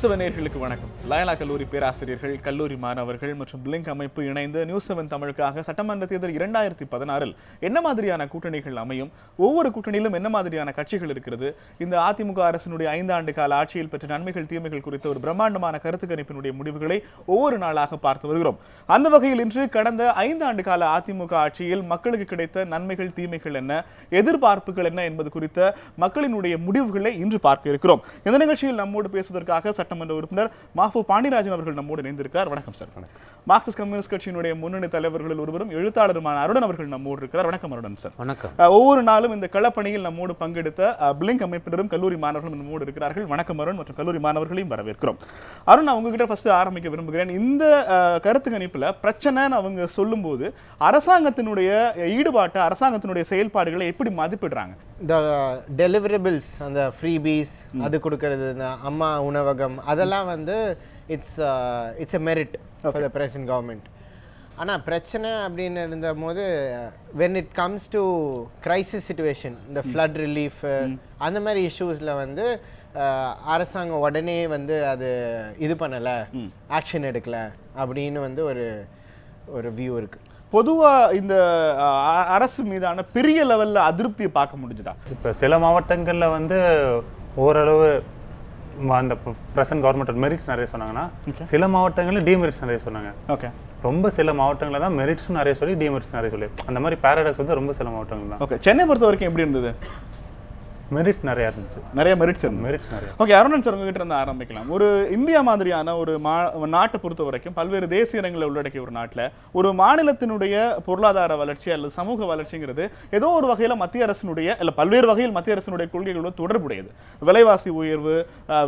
கிறிஸ்தவ நேர்களுக்கு வணக்கம். லயலா கல்லூரி பேராசிரியர்கள் கல்லூரி மாணவர்கள் மற்றும் பிளிங்க் அமைப்பு இணைந்து நியூஸ் செவன் தமிழுக்காக சட்டமன்ற தேர்தல் இரண்டாயிரத்தி பதினாறில் என்ன மாதிரியான கூட்டணிகள் அமையும்? ஒவ்வொரு கூட்டணியிலும் என்ன மாதிரியான கட்சிகள் இருக்கிறது? இந்த அதிமுக அரசினுடைய ஐந்தாண்டு கால ஆட்சியில் பெற்ற நன்மைகள் தீமைகள் குறித்த ஒரு பிரம்மாண்டமான கருத்து கணிப்பினுடைய முடிவுகளை ஒவ்வொரு நாளாக பார்த்து வருகிறோம். அந்த வகையில் இன்று கடந்த ஐந்து ஆண்டு கால அதிமுக ஆட்சியில் மக்களுக்கு கிடைத்த நன்மைகள் தீமைகள் என்ன? எதிர்பார்ப்புகள் என்ன என்பது குறித்த மக்களினுடைய முடிவுகளை இன்று பார்க்க இருக்கிறோம். இந்த நிகழ்ச்சியில் நம்மோடு பேசுவதற்காக சட்டமன்ற உறுப்பினர் மாஃபு பாண்டியராஜன் அவர்கள் நம்மோடு இணைந்திருக்கிறார். வணக்கம் சார். மார்க்சிஸ்ட் கம்யூனிஸ்ட் கட்சியினுடைய முன்னணி தலைவர்களில் ஒருவரும் எழுத்தாளருமான அருணன் அவர்கள் நம்மோடு இருக்கிறார். வணக்கம் அருணன் சார். வணக்கம். ஒவ்வொரு நாளும் இந்த களப்பணியில் நம்மோடு பங்கெடுத்த பிளிங்க் அமைப்பினரும் கல்லூரி மாணவர்களும் நம்மோடு இருக்கிறார்கள். வணக்கம் அருண் மற்றும் கல்லூரி மாணவர்களையும் வரவேற்கிறோம். அருண் நான் உங்ககிட்ட ஃபர்ஸ்ட் ஆரம்பிக்க விரும்புகிறேன். இந்த கருத்து கணிப்புல பிரச்சனைன்னு அவங்க சொல்லும்போது அரசாங்கத்தினுடைய ஈடுபாட்டை அரசாங்கத்தினுடைய செயல்பாடுகளை எப்படி மதிப்பிடுறாங்க? இந்த டெலிவரபிள்ஸ் அந்த ஃப்ரீபீஸ் அது கொடுக்கறது இந்த அம்மா உணவகம் அதெல்லாம் வந்து it's it's a merit for the present government ஆனால் பிரச்சனை அப்படின்னு இருந்தபோது when it comes to crisis situation இந்த ஃப்ளட் ரிலீஃப் அந்த மாதிரி இஷ்யூஸில் வந்து அரசாங்கம் உடனே வந்து அது இது பண்ணலை ஆக்ஷன் எடுக்கலை அப்படின்னு வந்து ஒரு ஒரு வியூ இருக்குது பொதுவா இந்த அரசு மீதான பெரிய லெவல்ல அதிருப்தியை பார்க்க முடிஞ்சுதா? இப்போ சில மாவட்டங்களில் வந்து ஓரளவு அந்த ப்ரெசன்ட் கவர்மெண்ட் மெரிட்ஸ் நிறைய சொன்னாங்கன்னா சில மாவட்டங்களில் டிமெரிட்ஸ் நிறைய சொன்னாங்க. ஓகே ரொம்ப சில மாவட்டங்களில் தான் மெரிட்ஸும் நிறைய சொல்லி டிமெரிட்ஸ் நிறைய சொல்லி அந்த மாதிரி பேரடாக்ஸ் வந்து ரொம்ப சில மாவட்டங்கள் தான். ஓகே சென்னை பொறுத்த வரைக்கும் எப்படி இருந்தது? மெரிட்ஸ் நிறையா இருந்துச்சு. நிறைய மெரிட்ஸ் இருந்தது மெரிட்ஸ் நிறைய. ஓகே அருணன் சார் உங்ககிட்ட இருந்து ஆரம்பிக்கலாம். ஒரு இந்தியா மாதிரியான ஒரு மா நாட்டை பொறுத்த வரைக்கும் பல்வேறு தேசிய இனங்களை உள்ளடக்கிய ஒரு நாட்டில் ஒரு மாநிலத்தினுடைய பொருளாதார வளர்ச்சி அல்லது சமூக வளர்ச்சிங்கிறது ஏதோ ஒரு வகையில் மத்திய அரசினுடைய இல்லை பல்வேறு வகையில் மத்திய அரசினுடைய கொள்கைகளோடு தொடர்புடையது. விலைவாசி உயர்வு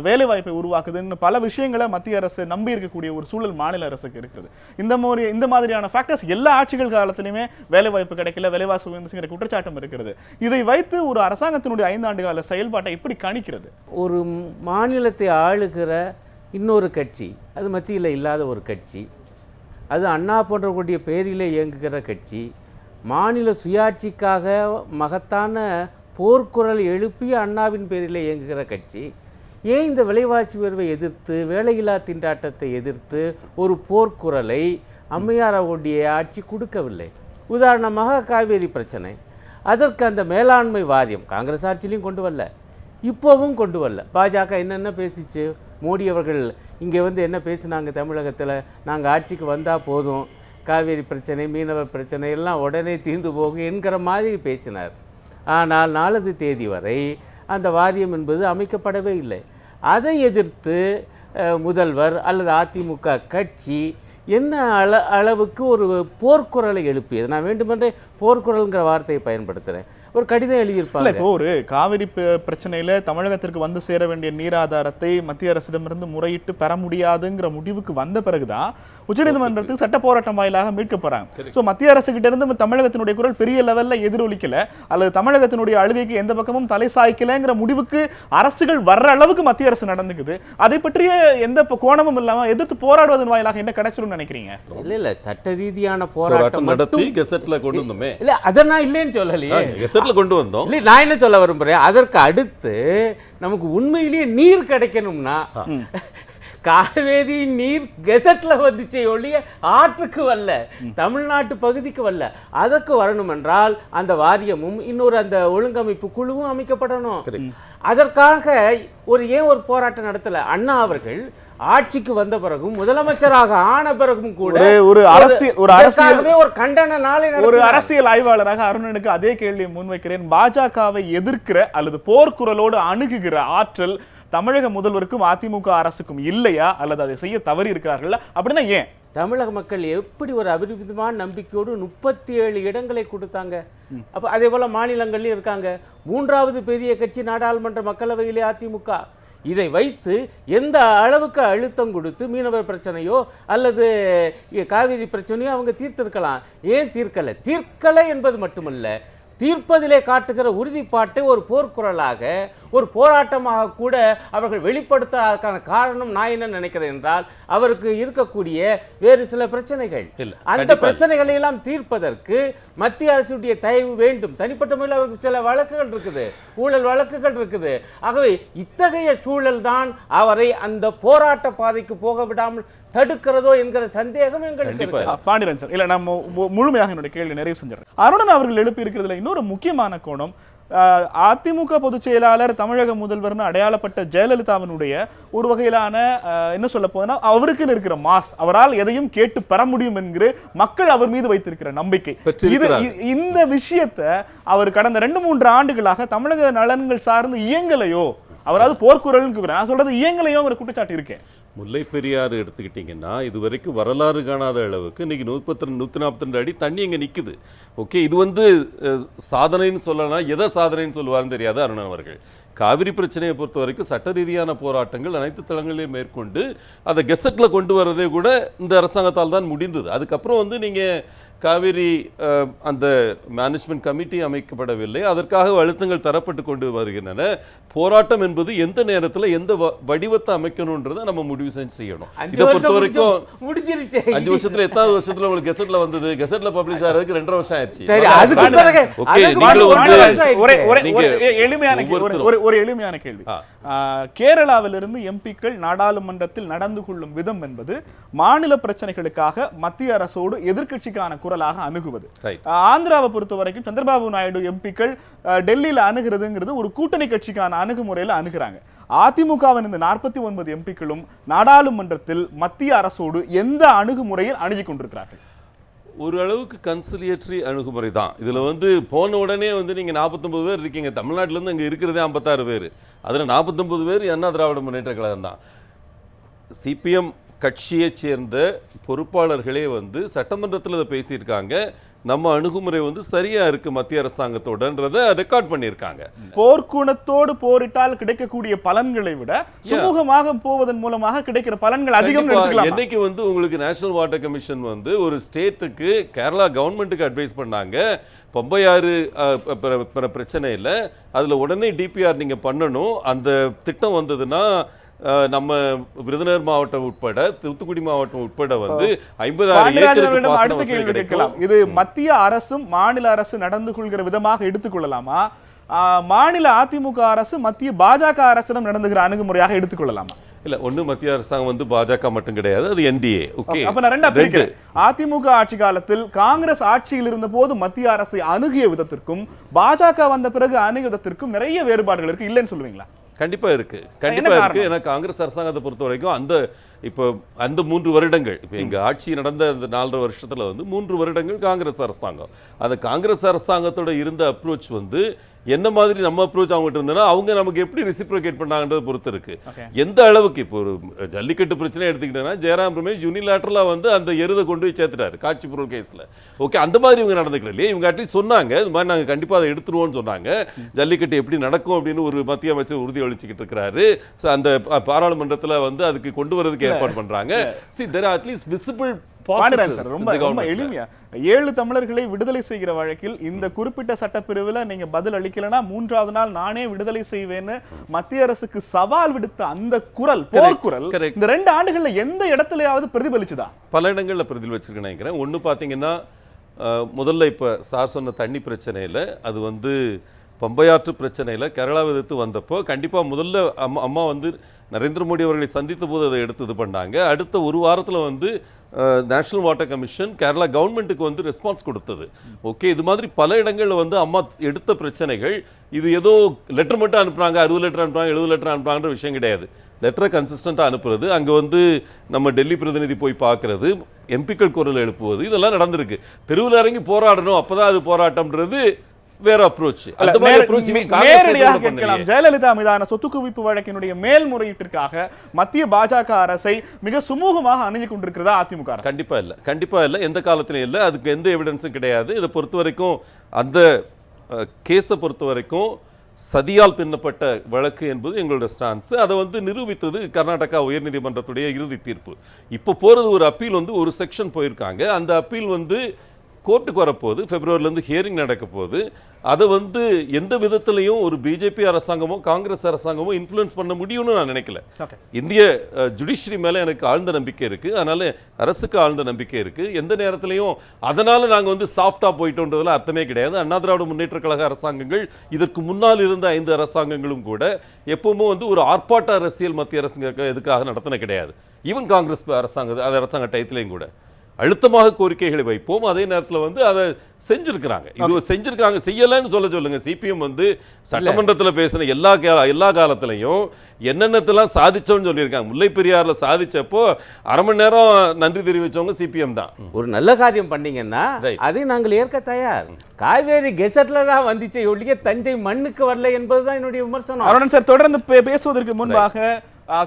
வேலைவாய்ப்பை உருவாக்குதுன்னு பல விஷயங்களை மத்திய அரசு நம்பி இருக்கக்கூடிய ஒரு சூழல் மாநில அரசுக்கு இருக்குது இந்த மாதிரி இந்த மாதிரியான ஃபேக்டர்ஸ் எல்லா ஆட்சிகள் காலத்திலுமே வேலைவாய்ப்பு கிடைக்கல விலைவாசி உயர்ந்துங்கிற குற்றச்சாட்டம் இருக்கிறது. இதை வைத்து ஒரு அரசாங்கத்தினுடைய ஐந்தாண்டு கால செயல்பாட்டை எப்படி கணிக்கிறது? ஒரு மாநிலத்தை ஆளுகிற இன்னொரு கட்சி அது மத்தியில் இல்லாத ஒரு கட்சி அது அண்ணா போன்றக்கூடிய பேரிலே இயங்குகிற கட்சி மாநில சுயாட்சிக்காக மகத்தான போர்க்குரல் எழுப்பிய அண்ணாவின் பேரில் இயங்குகிற கட்சி ஏன் இந்த விலைவாசி உயர்வை எதிர்த்து வேலையில்லா திண்டாட்டத்தை எதிர்த்து ஒரு போர்க்குரலை அம்மையார் அவருடைய ஆட்சி கொடுக்கவில்லை? உதாரணமாக காவேரி பிரச்சனை. அதற்கு அந்த மேலாண்மை வாரியம் காங்கிரஸ் ஆட்சியிலையும் கொண்டு வரல. இப்போவும் கொண்டு வரல. பாஜக என்னென்ன பேசிச்சு? மோடி அவர்கள் இங்கே வந்து என்ன பேசினாங்க தமிழகத்தில்? நாங்கள் ஆட்சிக்கு வந்தால் போதும். காவேரி பிரச்சனை மீனவர் பிரச்சனை எல்லாம் உடனே தீர்ந்து போகும் என்கிற மாதிரி பேசினார். ஆனால் நாலது தேதி வரை அந்த வாரியம் என்பது அமைக்கப்படவே இல்லை. அதை எதிர்த்து முதல்வர் அல்லது அதிமுக கட்சி என்ன அள அளவுக்கு ஒரு போர்க்குரலை எழுப்பியது? நான் வேண்டுமென்றே போர்க்குரல்ங்கிற வார்த்தையை பயன்படுத்துகிறேன் ஒரு கடிதம் இல்ல எழுதியிருப்பாங்க இப்போ ஒரு காவிரி பிரச்சனையில தமிழகத்திற்கு வந்து சேர வேண்டிய நீராதாரத்தை மத்திய அரசிடமிருந்து முறையிட்டு பெற முடியாதுங்கிற முடிவுக்கு வந்த பிறகுதான் உச்சநீதிமன்றத்துக்கு சட்ட போராட்டம் வாயிலாக மீட்க போறாங்க. சோ மத்திய அரசு கிட்ட இருந்து தமிழகத்தினுடைய குரல் பெரிய லெவல்ல எதிரொலிக்கல. அல்லது தமிழகத்தினுடைய அழுகைக்கு எந்த பக்கமும் தலை சாய்க்கலங்கிற முடிவுக்கு அரசுகள் வர்ற அளவுக்கு மத்திய அரசு நடந்துக்குது. அதை பற்றிய எந்த கோணமும் இல்லாம எதிர்த்து போராடுவதன் வாயிலாக என்ன கிடைச்சிரும்னு நினைக்கிறீங்க? இல்லை இல்லை சட்ட ரீதியான போராட்டம் மட்டும் கெசட்ல கொண்டு வந்தோமே. இல்லை அதை நான் இல்லைன்னு சொல்லலையே. கெசட்ல கொண்டு வந்தோம். இல்லை நான் என்ன சொல்ல விரும்புகிறேன் அதற்கு அடுத்து நமக்கு உண்மையிலேயே நீர் கிடைக்கணும்னா காவேரி நீர் கெசட்ல வந்துச்சே ஒழிய ஆற்றுக்கு வரல தமிழ்நாட்டு பகுதிக்கு வரல. அதற்கு வரணும் என்றால் அந்த வாரியமும் இன்னொரு அந்த ஒழுங்கமைப்பு குழுவும் அமைக்கப்படணும். அதற்காக ஒரு ஏன் ஒரு போராட்டம் நடத்தல? அண்ணா அவர்கள் ஆட்சிக்கு வந்த பிறகும் முதலமைச்சராக ஆன பிறகும் கூட ஒரு- அரசியல்- ஒரு அரசியல் இதற்காகவே ஒரு கண்டன நாளை ஒரு. அரசியல் ஆய்வாளராக அருணனுக்கு அதே கேள்வியை முன்வைக்கிறேன். பாஜகவை எதிர்க்கிற அல்லது போர்க்குரலோடு அணுகுகிற ஆற்றல் தமிழக முதல்வருக்கும் அதிமுக அரசுக்கும் இல்லையா? அல்லது அதை செய்ய தவறி இருக்கிறார்கள் அப்படின்னா ஏன்? தமிழக மக்கள் எப்படி ஒரு அபரிமிதமான நம்பிக்கையோடு முப்பத்தி ஏழு இடங்களை கொடுத்தாங்க. அப்போ அதே போல மாநிலங்கள்லையும் இருக்காங்க. மூன்றாவது பெரிய கட்சி நாடாளுமன்ற மக்களவையிலே அதிமுக. இதை வைத்து எந்த அளவுக்கு அழுத்தம் கொடுத்து மீனவர் பிரச்சனையோ அல்லது காவிரி பிரச்சனையோ அவங்க தீர்த்திருக்கலாம். ஏன் தீர்க்கலை? தீர்க்கலை என்பது மட்டுமல்ல தீர்ப்பதிலே காட்டுகிற உறுதிப்பாட்டை ஒரு போர்க்குரலாக ஒரு போராட்டமாக கூட அவர்கள் வெளிப்படுத்தாதற்கான காரணம் நான் என்ன நினைக்கிறேன் என்றால் அவருக்கு இருக்கக்கூடிய வேறு சில பிரச்சனைகள். அந்த. பிரச்சனைகளை எல்லாம் தீர்ப்பதற்கு மத்திய அரசுடைய தயவு வேண்டும். தனிப்பட்ட முறையில் அவருக்கு சில வழக்குகள் இருக்குது ஊழல் வழக்குகள் இருக்குது. ஆகவே இத்தகைய சூழல் தான் அவரை அந்த போராட்ட பாதைக்கு போக விடாமல் தடுக்கிறதோ என்கிற சந்தேகம் எங்களுக்கு பாண்டியன் சார் இல்ல நம்ம முழுமையாக என்னுடைய கேள்வி நிறைவு செஞ்சிடறேன். அருணன் அவர்கள் எழுப்பி இருக்கிறதுல இன்னொரு முக்கியமான கோணம் அதிமுக பொதுச் செயலாளர் தமிழக முதல்வர்னு அடையாளப்பட்ட ஜெயலலிதாவினுடைய ஒரு வகையிலான என்ன சொல்ல போதுன்னா அவருக்குன்னு இருக்கிற மாஸ் அவரால் எதையும் கேட்டு பெற முடியும் என்கிற மக்கள் அவர் மீது வைத்திருக்கிற நம்பிக்கை. இது இந்த விஷயத்தை அவர் கடந்த ரெண்டு மூன்று ஆண்டுகளாக தமிழக நலன்கள் சார்ந்து இயங்கலையோ அவராவது போர்க்குரல்னு நான் சொல்றது இயங்கலையோங்கிற குற்றச்சாட்டு இருக்கேன் முல்லை பெரியாறு எடுத்துக்கிட்டிங்கன்னா இது வரைக்கும் வரலாறு காணாத அளவுக்கு இன்றைக்கி முப்பத்தி ரெண்டு நூற்றி நாற்பத்தி ரெண்டு அடி தண்ணி இங்கே நிற்குது ஓகே இது வந்து சாதனைன்னு சொல்லலாம் எதை சாதனைன்னு சொல்லுவார்னு தெரியாது அருணன் அவர்கள். காவிரி பிரச்சனையை பொறுத்த வரைக்கும் சட்ட ரீதியான போராட்டங்கள் அனைத்து தளங்களையும் மேற்கொண்டு அதை கெசட்டில் கொண்டு வரதே கூட இந்த அரசாங்கத்தால் தான் முடிந்தது. அதுக்கப்புறம் வந்து நீங்கள் காவிரி அந்த மேனேஜ்மெண்ட் கமிட்டி அமைக்கப்படவில்லை. அதற்காக அழுத்தங்கள் தரப்பட்டு கொண்டு வருகின்றன. போராட்டம் என்பது எந்த நேரத்தில் எந்த வடிவத்தை அமைக்கணுன்றதை நம்ம முடிவு செஞ்சு செய்யணும். இதை பொறுத்த வரைக்கும் முடிச்சு- முடிச்சிருச்சே அஞ்சு வருஷத்துல எத்தாவது வருஷத்துல உங்களுக்கு கெசட்ல வந்தது. கெசட்ல பப்ளிஷ் ஆகிறதுக்கு ரெண்டரை வருஷம் ஆயிடுச்சு. சரி அதுக்கு எ- எளிமையான கேள்வி. ஒரு. ஒரு எளிமையான கேள்வி. கேரளாவிலிருந்து எம்பிக்கள் நாடாளுமன்றத்தில் நடந்து கொள்ளும் விதம் என்பது மாநில பிரச்சனைகளுக்காக மத்திய அரசோடு எதிர்க்கட்சிக்கான குரலாக அணுகுவது. ஆந்திராவை பொறுத்த வரைக்கும் சந்திரபாபு நாயுடு எம்பிக்கள் டெல்லியில அணுகிறதுங்கிறது ஒரு கூட்டணி கட்சிக்கான அணுகுமுறையில அணுகுறாங்க. அதிமுகவின் இந்த நாற்பத்தி ஒன்பது எம்பிக்களும் நாடாளுமன்றத்தில் மத்திய அரசோடு எந்த அணுகுமுறையில் அணுகி கொண்டிருக்கிறார்கள்? ஒரு அளவுக்கு கன்சிலியேட்டரி அணுகுமுறை தான். இதுல வந்து போன உடனே வந்து நீங்க 49 பேர் இருக்கீங்க. தமிழ்நாட்டுல இருந்து அங்க இருக்கிறதே 56 பேர். அதுல 49 பேர் அண்ணா திராவிட முன்னேற்ற கழகம் தான். சிபிஎம் கட்சியைச் சேர்ந்த பொறுப்பாளர்களே வந்து சட்டமன்றத்தில் இதை பேசியிருக்காங்க. நம்ம அணுகுமுறை வந்து சரியா இருக்கு மத்திய அரசாங்கத்தோடன்றதை ரெக்கார்ட் பண்ணியிருக்காங்க. போர்க்குணத்தோடு போரிட்டால் கிடைக்கக்கூடிய பலன்களை விட சுமூகமாக போவதன் மூலமாக கிடைக்கிற பலன்கள் அதிகம் என்னைக்கு வந்து உங்களுக்கு நேஷனல் வாட்டர் கமிஷன் வந்து ஒரு ஸ்டேட்டுக்கு கேரளா கவர்மெண்ட்டுக்கு அட்வைஸ் பண்ணாங்க. பம்பையாறு பிரச்சனை இல்லை. அதுல உடனே டிபிஆர் நீங்க பண்ணணும். அந்த திட்டம் வந்ததுன்னா நம்ம விருதுநகர் மாவட்டம் உட்பட தூத்துக்குடி மாவட்டம் உட்பட வந்து ஐம்பதாயிரம் அடுத்த கேள்வி. கேட்கலாம். இது மத்திய அரசும் மாநில அரசு நடந்து கொள்கிற விதமாக எடுத்துக்கொள்ளலாமா மாநில அதிமுக அரசு மத்திய பாஜக அரசிடம் நடந்துகிற அணுகுமுறையாக எடுத்துக்கொள்ளலாமா இல்ல ஒண்ணு மத்திய அரசாங்கம் வந்து பாஜக மட்டும் கிடையாது அது என்டிஏ ஓகே. அப்ப நான் ரெண்டா. பிரிக்கிறேன். அதிமுக ஆட்சி காலத்தில் காங்கிரஸ் ஆட்சியில் இருந்த போது மத்திய அரசை அணுகிய விதத்திற்கும் பாஜக வந்த பிறகு அணுகிய விதத்திற்கும் நிறைய வேறுபாடுகள் இருக்கு. இல்லைன்னு சொல்லுவீங்களா? கண்டிப்பா இருக்கு கண்டிப்பா என்ன இருக்கு காரணம்? ஏன்னா காங்கிரஸ் அரசாங்கத்தை பொறுத்த வரைக்கும் அந்த இப்போ அந்த மூன்று வருடங்கள் இப்போ எங்க ஆட்சி நடந்த அந்த நாலரை வருஷத்துல வந்து மூன்று வருடங்கள் காங்கிரஸ் அரசாங்கம். அந்த காங்கிரஸ் அரசாங்கத்தோட இருந்த அப்ரோச் வந்து என்ன மாதிரி நம்ம அப்ரோச் அவங்ககிட்ட இருந்ததுன்னா அவங்க நமக்கு எப்படி ரெசிப்ரோகேட் பண்ணாங்கன்றத பொறுத்து இருக்கு. எந்த அளவுக்கு இப்போ ஒரு ஜல்லிக்கட்டு பிரச்சனை எடுத்துக்கிட்டேன்னா ஜெயராம் ரமேஷ் யூனிலேட்டரலா வந்து அந்த எருதை கொண்டு போய் சேர்த்துட்டாரு காட்சி பொருள் கேஸ்ல ஓகே அந்த மாதிரி இவங்க நடந்துக்கல இல்லையா? இவங்க அட்லீஸ்ட் சொன்னாங்க இது மாதிரி நாங்க கண்டிப்பா அதை எடுத்துருவோம்னு சொன்னாங்க. ஜல்லிக்கட்டு எப்படி நடக்கும் அப்படின்னு ஒரு மத்திய அமைச்சர் உறுதி அளிச்சுக்கிட்டு இருக்கிறாரு. அந்த பாராளுமன்றத்துல வந்து அதுக்கு கொண்டு வரதுக்கு ஏற்பாடு பண்றாங்க. சி தெர் அட்லீஸ்ட் விசிபிள் ரொம்ப ரொம்ப எளிமையா ஏழு தமிழர்களை விடுதலை செய்கிற வழக்கில் இந்த குறிப்பிட்ட சட்டப்பிரிவுல நீங்க பதில் அளிக்கலனா மூன்றாவது நாள் நானே விடுதலை செய்வேன்னு மத்திய அரசுக்கு சவால் விடுத்த அந்த குரல் போர்க்குரல். இந்த ரெண்டு ஆண்டுகள்ல எந்த இடத்துலயாவது பிரதிபலிச்சுதா? பல இடங்கள்ல பிரதில் வச்சிருக்கேன் நினைக்கிறேன். ஒண்ணு பாத்தீங்கன்னா முதல்ல இப்ப சார் சொன்ன தண்ணி பிரச்சனையில அது வந்து பம்பையாற்று பிரச்சனையில் கேரளாவை எதிர்த்து வந்தப்போ கண்டிப்பாக முதல்ல அம்மா அம்மா வந்து நரேந்திர மோடி அவர்களை சந்தித்த போது அதை எடுத்து இது பண்ணாங்க. அடுத்த ஒரு வாரத்தில் வந்து நேஷனல் வாட்டர் கமிஷன் கேரளா கவர்மெண்ட்டுக்கு வந்து ரெஸ்பான்ஸ் கொடுத்தது. ஓகே இது மாதிரி பல இடங்களில் வந்து அம்மா எடுத்த பிரச்சனைகள் இது ஏதோ லெட்டர் மட்டும் அனுப்புறாங்க அறுபது லெட்டர் அனுப்புறாங்க எழுபது லெட்டர் அனுப்புறாங்கன்ற விஷயம் கிடையாது. லெட்டரை கன்சிஸ்டண்ட்டாக அனுப்புறது அங்கே வந்து நம்ம டெல்லி பிரதிநிதி போய் பார்க்குறது எம்பிக்கள் குரல் எழுப்புவது இதெல்லாம் நடந்திருக்கு. தெருவில் இறங்கி போராடணும் அப்போ தான் அது போராட்டம்ன்றது வேற அப்ரோச் நேரடியாக கூட கேட்கலாம். ஜெயலலிதா மீதான சொத்து குவிப்பு வழக்கினுடைய மேல்முறையீட்டிற்காக மத்திய பாஜக அரசை மிக சுமூகமாக அணுகி கொண்டிருக்கிறதா அதிமுக அரசு? கண்டிப்பா இல்ல. கண்டிப்பா இல்ல. எந்த காலத்திலும் இல்ல. அதுக்கு எந்த எவிடன்ஸும் கிடையாது. இதை பொறுத்த வரைக்கும் அந்த கேஸை பொறுத்த வரைக்கும் சதியால் பின்னப்பட்ட வழக்கு என்பது எங்களோட ஸ்டான்ஸ் அதை வந்து நிரூபித்தது கர்நாடகா உயர்நீதிமன்றத்துடைய இறுதி தீர்ப்பு. இப்போ போறது ஒரு அப்பீல் வந்து ஒரு செக்ஷன் போயிருக்காங்க. அந்த அப்பீல் வந்து கோர்ட்டுக்கு வரப்போகுது பிப்ரவரிலேருந்து ஹியரிங் நடக்க போகுது அதை வந்து எந்த விதத்திலையும் ஒரு பிஜேபி அரசாங்கமோ காங்கிரஸ் அரசாங்கமோ இன்ஃப்ளூயன்ஸ் பண்ண முடியும்னு நான் நினைக்கல. இந்திய ஜுடிஷரி மேலே எனக்கு ஆழ்ந்த நம்பிக்கை இருக்கு. அதனால அரசுக்கு ஆழ்ந்த நம்பிக்கை இருக்கு. எந்த நேரத்திலையும் அதனால நாங்க வந்து சாஃப்டா போயிட்டோன்றதுல அர்த்தமே கிடையாது. அண்ணா திராவிட முன்னேற்ற கழக அரசாங்கங்கள் இதற்கு முன்னால் இருந்த ஐந்து அரசாங்கங்களும் கூட எப்பவுமே வந்து ஒரு ஆர்ப்பாட்ட அரசியல் மத்திய அரசு எதுக்காக நடத்தின கிடையாது. ஈவன் காங்கிரஸ் அரசாங்க அரசாங்க டயத்திலையும் கூட. அழுத்தமாக கோரிக்கைகளை வைப்போம். அதே நேரத்துல வந்து அதை செஞ்சிருக்கிறாங்க. இது செஞ்சிருக்காங்க செய்யலைன்னு சொல்ல சொல்லுங்க. சிபிஎம் வந்து சட்டமன்றத்துல பேசின எல்லா கா- எல்லா காலத்திலையும் என்னென்னத்தெல்லாம் சாதிச்சோம்னு சொல்லியிருக்காங்க. முல்லை பெரியாறுல சாதிச்சப்போ அரை மணி நேரம் நன்றி தெரிவிச்சவங்க சிபிஎம் தான். ஒரு நல்ல காரியம் பண்ணீங்கன்னா. அதை நாங்கள் ஏற்க தயார். காவேரி கெசட்ல தான் வந்துச்சே ஒழிய தஞ்சை மண்ணுக்கு வரல என்பதுதான் என்னுடைய விமர்சனம். அருணன் சார் தொடர்ந்து பேசுவதற்கு முன்பாக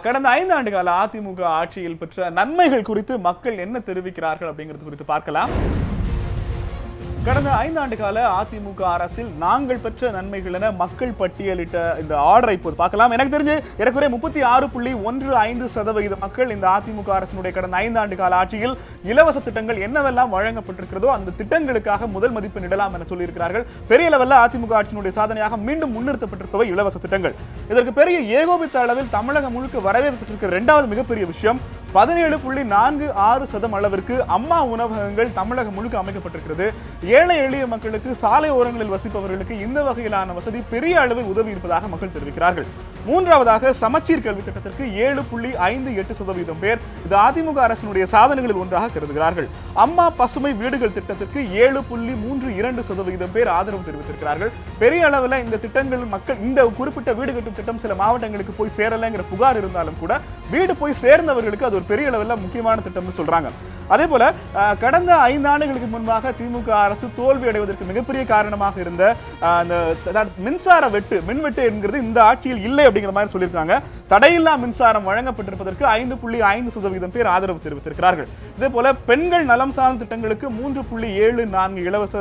கடந்த ஐந்து ஆண்டு கால அதிமுக ஆட்சியில் பெற்ற நன்மைகள் குறித்து மக்கள் என்ன தெரிவிக்கிறார்கள் அப்படிங்கிறது குறித்து பார்க்கலாம். கடந்த ஐந்தாண்டு கால அதிமுக அரசில் நாங்கள் பெற்ற நன்மைகள் என மக்கள் பட்டியலிட்ட இந்த ஆர்டரை இப்போது பார்க்கலாம். எனக்கு தெரிஞ்சு ஏறக்குறைய முப்பத்தி ஆறு புள்ளி ஒன்று ஐந்து சதவிகித மக்கள் இந்த அதிமுக அரசினுடைய கடந்த ஐந்தாண்டு கால ஆட்சியில் இலவச திட்டங்கள் என்னவெல்லாம் வழங்கப்பட்டிருக்கிறதோ அந்த திட்டங்களுக்காக முதல் மதிப்பெண் இடலாம் என சொல்லியிருக்கிறார்கள். பெரிய லெவலில் அதிமுக ஆட்சியினுடைய சாதனையாக மீண்டும் முன்னிறுத்தப்பட்டிருப்பவை இலவச திட்டங்கள். இதற்கு பெரிய ஏகோபித்த அளவில் தமிழகம் முழுக்க வரவேற்பட்டிருக்கிற இரண்டாவது மிகப்பெரிய விஷயம் பதினேழு புள்ளி நான்கு ஆறு சதம் அளவிற்கு அம்மா உணவகங்கள் தமிழகம் முழுக்க அமைக்கப்பட்டிருக்கிறது. ஏழை எளிய மக்களுக்கு சாலை ஓரங்களில் வசிப்பவர்களுக்கு இந்த வகையிலான வசதி பெரிய அளவில் உதவி இருப்பதாக மக்கள் தெரிவிக்கிறார்கள். மூன்றாவதாக சமச்சீர் கல்வி திட்டத்திற்கு ஏழு புள்ளி ஐந்து எட்டு சதவீதம் பேர் இது அதிமுக அரசினுடைய சாதனைகளில் ஒன்றாக கருதுகிறார்கள். அம்மா பசுமை வீடுகள் திட்டத்திற்கு ஏழு புள்ளி மூன்று இரண்டு சதவீதம் பேர் ஆதரவு தெரிவித்திருக்கிறார்கள். பெரிய அளவில் இந்த திட்டங்கள் மக்கள் இந்த குறிப்பிட்ட வீடு கட்டும் திட்டம் சில மாவட்டங்களுக்கு போய் சேரலைங்கிற புகார் இருந்தாலும் கூட வீடு போய் சேர்ந்தவர்களுக்கு அது ஒரு பெரிய அளவில் முக்கியமான திட்டம்னு சொல்றாங்க. அதே போல அஹ், கடந்த ஐந்து ஆண்டுகளுக்கு முன்பாக திமுக அரசு தோல்வி அடைவதற்கு மிகப்பெரிய காரணமாக இருந்த அந்த மின்சார வெட்டு மின்வெட்டு என்கிறது இந்த ஆட்சியில் இல்லை அப்படிங்கிற மாதிரி சொல்லியிருக்காங்க. தடையில்லா மின்சாரம் வழங்கப்பட்டிருப்பதற்கு ஐந்து புள்ளி ஐந்து சதவீதம் பேர் ஆதரவு தெரிவித்திருக்கிறார்கள். இதே போல பெண்கள் நலம் சார்ந்த திட்டங்களுக்கு மூன்று புள்ளி ஏழு நான்கு இலவச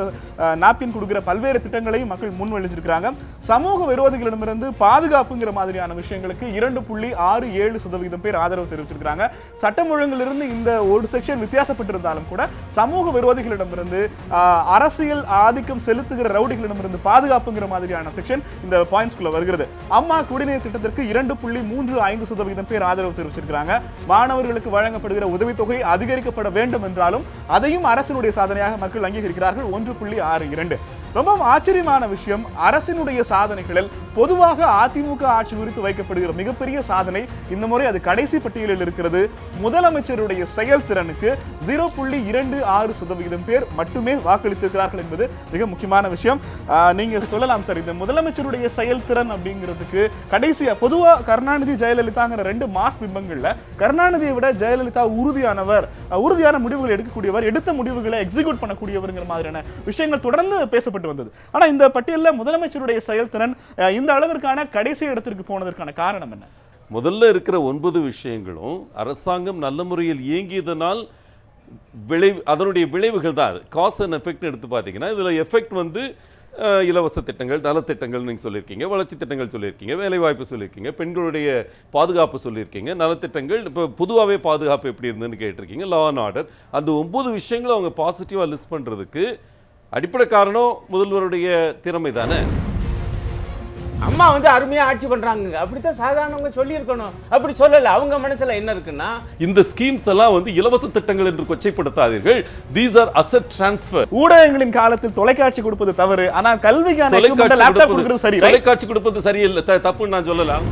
நாப்கின் கொடுக்கிற பல்வேறு திட்டங்களையும் மக்கள் முன்வழிச்சிருக்கிறாங்க சமூக விரோதிகளிடமிருந்து பாதுகாப்புங்கிற மாதிரியான விஷயங்களுக்கு இரண்டு புள்ளி ஆறு ஏழு சதவீதம் பேர் ஆதரவு தெரிவிச்சிருக்கிறாங்க சட்டம் ஒழுங்கிலிருந்து இந்த ஒரு செக்ஷன் வித்தியாசப்பட்டிருந்தாலும் கூட சமூக விரோதிகளிடமிருந்து அரசியல் ஆதிக்கம் செலுத்துகிற ரவுடிகளிடமிருந்து பாதுகாப்புங்கிற மாதிரியான செக்ஷன் இந்த பாயிண்ட்ஸ்குள்ள வருகிறது. அம்மா குடிநீர் திட்டத்திற்கு இரண்டு புள்ளி மூன்று ஐந்து சதவீதம் பேர் ஆதரவு தெரிவிச்சிருக்கிறாங்க. மாணவர்களுக்கு வழங்கப்படுகிற உதவித்தொகை அதிகரிக்கப்பட வேண்டும் என்றாலும் அதையும் அரசினுடைய சாதனையாக மக்கள் அங்கீகரிக்கிறார்கள். ஒன்று புள்ளி ஆறு இரண்டு. ரொம்பவும் ஆச்சரியமான விஷயம். அரசினுடைய சாதனைகளில் பொதுவாக அதிமுக ஆட்சி குறித்து வைக்கப்படுகிற மிகப்பெரிய சாதனை இந்த முறை அது கடைசி பட்டியலில் இருக்கிறது. முதலமைச்சருடைய செயல்திறனுக்கு ஜீரோ புள்ளி இரண்டு ஆறு சதவிகிதம் பேர் மட்டுமே வாக்களித்திருக்கிறார்கள் என்பது மிக முக்கியமான விஷயம். நீங்க சொல்லலாம் சார் இந்த முதலமைச்சருடைய செயல்திறன் அப்படிங்கிறதுக்கு கடைசியா பொதுவா கருணாநிதி ஜெயலலிதாங்கிற ரெண்டு மாஸ் பிம்பங்கள்ல கருணாநிதியை விட ஜெயலலிதா உறுதியானவர். உறுதியான முடிவுகள் எடுக்கக்கூடியவர் எடுத்த முடிவுகளை எக்ஸிக்யூட் பண்ணக்கூடியவருங்கிற மாதிரியான விஷயங்கள் தொடர்ந்து பேசப்பட்டு வந்தது. ஆனால் இந்த பட்டியலில் முதலமைச்சருடைய செயல்திறன் இந்த அளவிற்கான கடைசி இடத்திற்கு போனதற்கான காரணம் என்ன? முதல்ல இருக்கிற ஒன்பது விஷயங்களும் அரசாங்கம் நல்ல முறையில் இயங்கியதனால் விளைவு அதனுடைய விளைவுகள் தான் அது. காஸ் அண்ட் எஃபெக்ட் எடுத்து பார்த்தீங்கன்னா இதில் எஃபெக்ட் வந்து இலவச திட்டங்கள் நலத்திட்டங்கள் நீங்கள் சொல்லியிருக்கீங்க வளர்ச்சி திட்டங்கள் சொல்லியிருக்கீங்க வேலைவாய்ப்பு சொல்லியிருக்கீங்க பெண்களுடைய பாதுகாப்பு சொல்லியிருக்கீங்க நலத்திட்டங்கள் இப்போ பொதுவாகவே பாதுகாப்பு எப்படி இருந்ததுன்னு கேட்டிருக்கீங்க லா அண்ட் ஆர்டர் அந்த ஒம்பது விஷயங்களும் அவங்க பாசிட்டிவாக லிஸ்ட் பண்ணுறதுக்கு அடிப்படை காரணம் முதல்வருடைய திறமை தானே? அம்மா வந்து அருமையா ஆட்சி பண்றாங்க. அப்படித்தான் சாதாரணவங்க சொல்லியிருக்கணும். அப்படி சொல்லல. அவங்க மனசுல என்ன இருக்குன்னா இந்த ஸ்கீம்ஸ் எல்லாம் வந்து இலவச திட்டங்கள் என்று கொச்சைப்படுத்தாதீர்கள். தீஸ் ஆர் அசெட் டிரான்ஸ்ஃபர் ஊடகங்களின் காலத்தில் தொலைக்காட்சி கொடுப்பது தவறு. ஆனால் கல்விக்கான லேப்டாப் கொடுக்கிறது சரி? தொலைக்காட்சி கொடுப்பது சரியில்லை. தப்புன்னு நான் சொல்லலாம்.